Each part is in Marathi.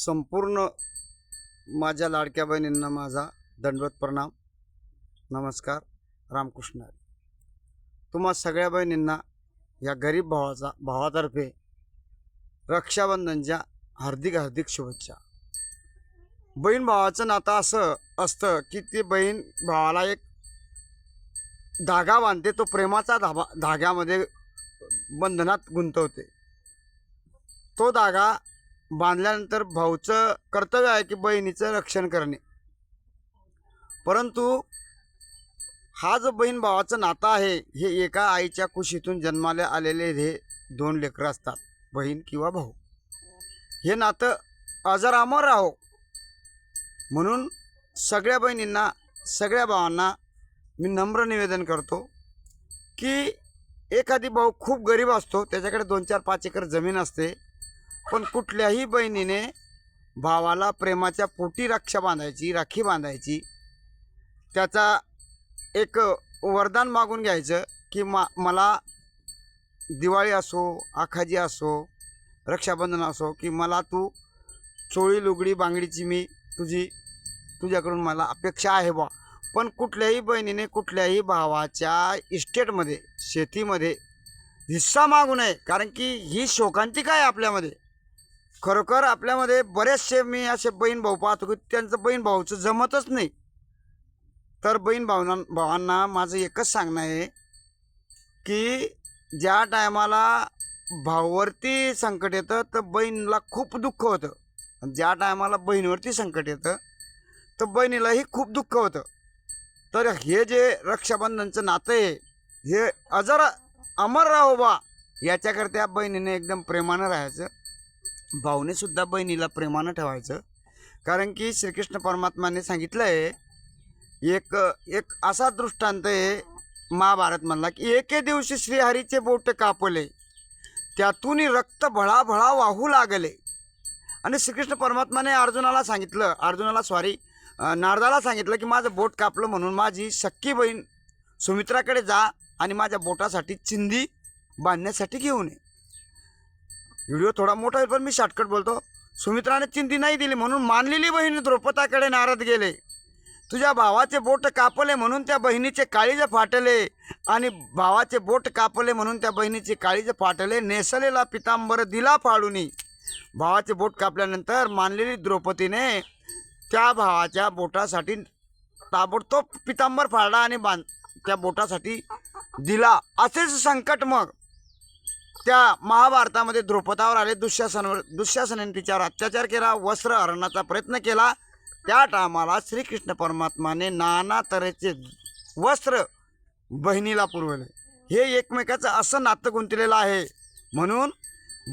संपूर्ण माझ्या लाडक्या बहिणींना माझा दंडवत प्रणाम. नमस्कार रामकृष्ण तुम्हा सगळ्या बहिणींना या गरीब भावाचा भावातर्फे रक्षाबंधनच्या हार्दिक हार्दिक शुभेच्छा. बहीण भावाचं नातं असं असतं की ती बहीण भावाला एक धागा बांधते तो प्रेमाचा धाबा धाग्यामध्ये बंधनात गुंतवते. तो धागा बांधल्यानंतर भाऊचं कर्तव्य आहे की बहिणीचं रक्षण करणे. परंतु हा जो बहीण भावाचं नातं आहे हे एका आईच्या कुशीतून जन्माला आलेले हे दोन लेकरं असतात बहीण किंवा भाऊ. हे नातं अजरामर राहो. म्हणून सगळ्या बहिणींना सगळ्या भावांना मी नम्र निवेदन करतो की एखादी भाऊ खूप गरीब असतो त्याच्याकडे दोन चार पाच एकर जमीन असते पण कुठल्याही बहिणीने भावाला प्रेमाच्या पोटी रक्षा बांधायची राखी बांधायची त्याचा एक वरदान मागून घ्यायचं की मा मला दिवाळी असो आखाजी असो रक्षाबंधन असो की मला तू चोळी लुगडी बांगडीची मी तुझी तुझ्याकडून मला अपेक्षा आहे बा पण कुठल्याही बहिणीने कुठल्याही भावाच्या इस्टेटमध्ये शेतीमध्ये हिस्सा मागू नये कारण की ही शोकांतिका आहे आपल्यामध्ये. खरोखर आपल्यामध्ये बरेचसे मी असे बहीण भाऊ पाहतो की त्यांचं बहीण भाऊचं जमतच नाही. तर बहीण भावना भावांना माझं एकच सांगणं आहे की ज्या टायमाला भाऊवरती संकट येतं तर बहीणला खूप दुःख होतं. ज्या टायमाला बहिणीवरती संकट येतं तर बहिणीलाही खूप दुःख होतं. तर हे जे रक्षाबंधनचं नातं आहे हे अजर अमर राहो बा याच्याकरता बहिणीने एकदम प्रेमानं राहायचं. भावनेसुद्धा बहिणीला प्रेमानं ठेवायचं. कारण की श्रीकृष्ण परमात्माने सांगितलं आहे एक एक असा दृष्टांत आहे महाभारत म्हणला की एके दिवशी श्रीहरीचे बोट कापले त्यातून रक्त भळाभळा वाहू लागले. आणि श्रीकृष्ण परमात्माने अर्जुनाला सांगितलं अर्जुनाला सॉरी नारदाला सांगितलं की माझं बोट कापलं म्हणून माझी सख्खी बहीण सुमित्राकडे जा आणि माझ्या बोटासाठी चिंदी बांधण्यासाठी घेऊन ये. व्हिडिओ थोडा मोठा होईल पण मी शॉर्टकट बोलतो. सुमित्राने चिंती नाही दिली म्हणून मानलेली बहीण द्रौपदाकडे नारद गेले. तुझ्या भावाचे बोट कापले म्हणून त्या बहिणीचे काळीज फाटले आणि भावाचे बोट कापले म्हणून त्या बहिणीचे काळीज फाटले नेसलेला पितांबर दिला फाडूनी. भावाचे बोट कापल्यानंतर मानलेली द्रौपदीने त्या भावाच्या बोटासाठी ताबडतोब पितांबर फाडला आणि बांध त्या बोटासाठी दिला. असेच संकट मग. त्या महाभारतामध्ये द्रुपदावर आले दुःशासनावर दुःशासनाने तिच्यावर अत्याचार केला वस्त्र हरणाचा प्रयत्न केला. त्या टायमाला श्रीकृष्ण परमात्माने नाना तऱ्हेचे वस्त्र बहिणीला पुरवले. हे एकमेकाचं असं नातं गुंतलेलं आहे. म्हणून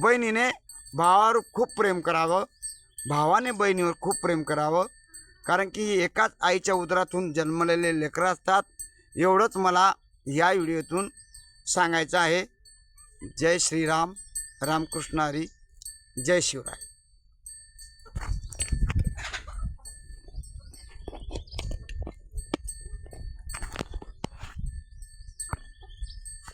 बहिणीने भावावर खूप प्रेम करावं. भावाने बहिणीवर खूप प्रेम करावं. कारण की ही एकाच आईच्या उदरातून जन्मलेले लेकरं असतात. एवढंच मला या व्हिडिओतून सांगायचं आहे. जय श्रीराम रामकृष्ण हरी जय शिवराय.